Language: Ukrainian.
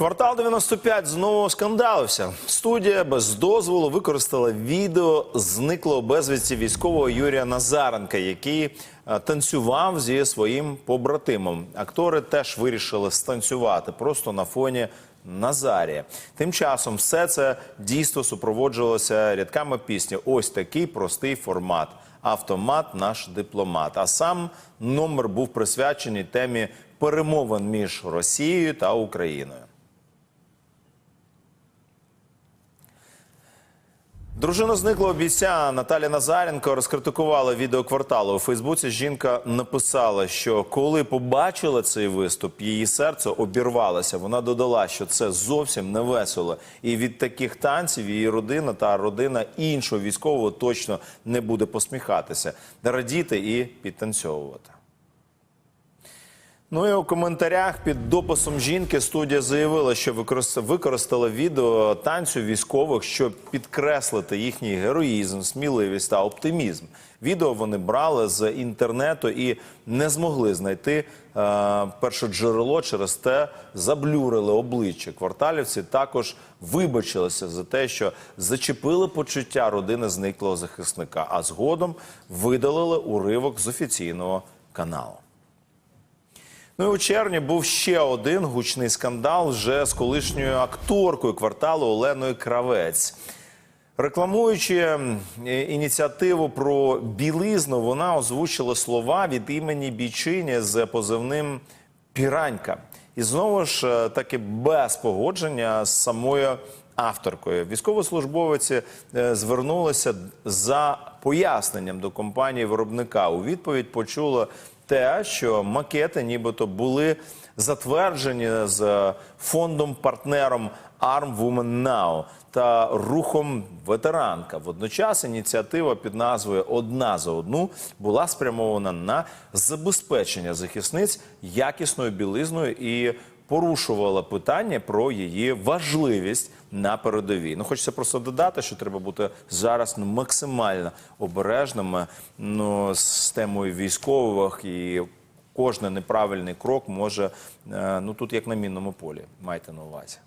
Квартал 95 знову скандалився. Студія без дозволу використала відео зниклого безвісті військового Юрія Назаренка, який е, танцював зі своїм побратимом. Актори теж вирішили станцювати просто на фоні Назарія. Тим часом все це дійство супроводжувалося рядками пісні. Ось такий простий формат. Автомат наш дипломат. А сам номер був присвячений темі перемовин між Росією та Україною. Дружина зниклого бійця Наталя Назаренко розкритикувала відео кварталу у Фейсбуці. Жінка написала, що коли побачила цей виступ, її серце обірвалося. Вона додала, що це зовсім не весело, і від таких танців її родина та родина іншого військового точно не буде посміхатися, радіти і підтанцьовувати. Ну і у коментарях під дописом жінки студія заявила, що використ- використала відео танцю військових, щоб підкреслити їхній героїзм, сміливість та оптимізм. Відео вони брали з інтернету і не змогли знайти е, перше джерело. Через те заблюрили обличчя. Кварталівці також вибачилися за те, що зачепили почуття родини зниклого захисника, а згодом видалили уривок з офіційного каналу. Ну і у червні був ще один гучний скандал вже з колишньою акторкою кварталу Оленою Кравець. Рекламуючи е, ініціативу про білизну, вона озвучила слова від імені бійчині з позивним Піранька. І знову ж е, таки без погодження з самою авторкою. Військовослужбовиці е, звернулися за поясненням до компанії виробника. У відповідь почула те, що макети нібито були затверджені з фондом партнером Arm Women Now та рухом ветеранка. Водночас ініціатива під назвою Одна за одну була спрямована на забезпечення захисниць якісною білизною і порушувала питання про її важливість на передовій. Ну, хочеться просто додати, що треба бути зараз ну, максимально обережними ну, з темою військових і кожен неправильний крок може е, ну тут як на мінному полі. Майте на увазі.